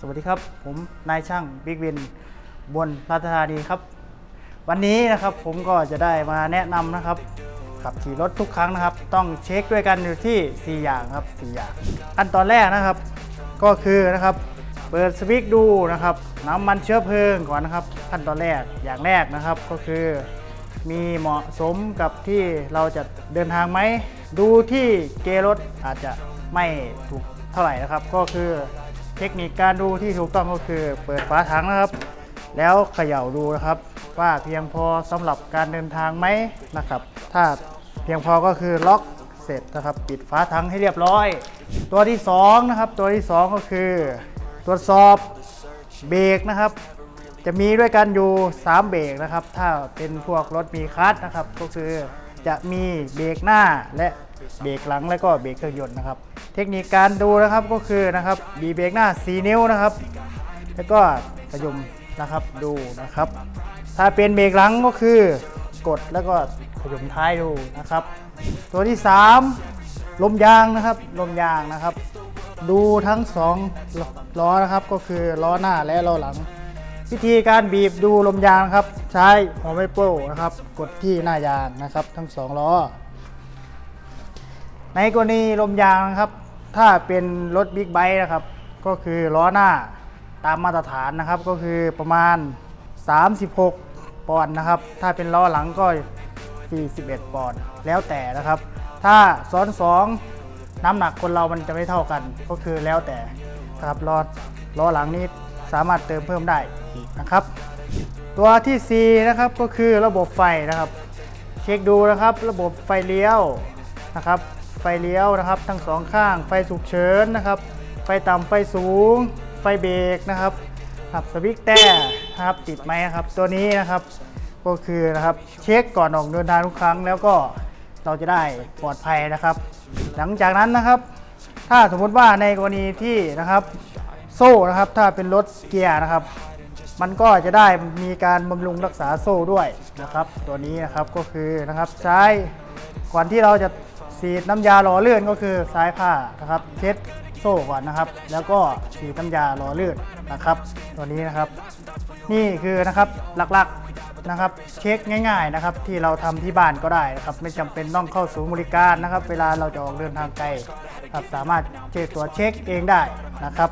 สวัสดีครับ ผมนายช่างบิ๊กวินบนราชธานีครับ วันนี้นะครับผมก็จะได้มาแนะนำนะครับ ขับขี่รถทุกครั้งนะครับ ต้องเช็คด้วยกันอยู่ที่ 4 อย่างครับ 4 อย่างขั้นตอนแรกนะครับ ก็คือนะครับ เปิดสวิตช์ดูนะครับน้ำมันเชื้อเพลิงก่อนนะครับขั้นตอนแรกอย่างแรกนะครับก็คือ มีเหมาะสมกับที่เราจะเดินทางไหมดูที่เกรถอาจจะไม่ถูกเท่าไหร่นะครับ ก็คือ เทคนิคการดูที่ถูกต้องก็คือเปิดฝาถังนะครับ แล้วเขย่าดูนะครับ ว่าเพียงพอสำหรับการเดินทางไหมนะครับ ถ้าเพียงพอก็คือล็อกเสร็จนะครับ ปิดฝาถังให้เรียบร้อย ตัวที่สองนะครับตัวที่สองก็คือ ตรวจสอบเบรกนะครับ จะมีด้วยกันอยู่ 3 เบรกนะครับ ถ้าเป็นพวกรถมีคัสนะครับ ก็คือจะมีเบรกหน้าและเบรกหลังและก็เบรกเครื่องยนต์นะครับ เทคนิคการดูนะครับก็คือนะครับบีเบรกหน้า 4 นิ้วนะครับ แล้วก็ขยมนะครับดูนะครับ ถ้าเป็นเบรกหลังก็คือกดแล้วก็ขยมท้ายดูนะครับ ตัวที่ 3 ลมยางนะครับลมยางนะครับ ดูทั้งสองล้อนะครับก็คือล้อหน้าและล้อหลัง วิธีการบีบดูลมยางครับ ใช้หัวไมโป้นะครับ กดที่หน้ายางนะครับ ทั้งสองล้อ ในกรณีลมยางนะครับ ถ้าเป็นรถบิ๊กไบค์นะครับ ก็คือล้อหน้าตามมาตรฐานนะครับ ก็คือประมาณ 36 ปอนด์นะครับ ถ้าเป็นล้อหลังก็ 41 ปอนด์แล้วแต่นะครับ ถ้าซ้อนสองน้ำหนักคนเรามันจะไม่เท่ากัน ก็คือแล้วแต่ครับล้อล้อหลังนี้สามารถเติมเพิ่มได้อีกนะครับ ตัวทีสี่4 นะครับก็คือระบบไฟนะครับ เช็คดูนะครับ ระบบไฟเลี้ยวนะครับ เลี้ยวนะครับ ทั้งสองข้าง ไฟฉุกเฉินนะครับ ไฟต่ำไฟสูง ไฟเบรกนะครับครับสวิตช์แต่นะครับติดไหมครับตัวนี้นะครับก็คือนะครับเช็คก่อนออกเดินทางทุกครั้งแล้วก็เราจะได้ปลอดภัยนะครับ หลังจากนั้นนะครับ ถ้าสมมุติว่าในกรณีที่นะครับโซ่นะครับถ้าเป็นรถเกียร์นะครับ มันก็จะได้มีการบำรุงรักษาโซ่ด้วยนะครับ ตัวนี้นะครับก็คือนะครับใช้ก่อนที่เราจะ สีดน้ำยาหล่อเลื่นก็คือสายผ้านะครับ เช็ดโซ่ก่อนนะครับ แล้วก็สีดน้ำยาหล่อเลื่นนะครับ ตัวนี้นะครับ นี่คือนะครับหลักๆนะครับ เช็คง่าย ๆนะครับ ที่เราทำที่บ้านก็ได้นะครับ ไม่จำเป็นต้องเข้าศูนย์บริการนะครับ เวลาเราจะออกเดินทางไกลครับสามารถเช็คตัวเช็คเองได้นะครับ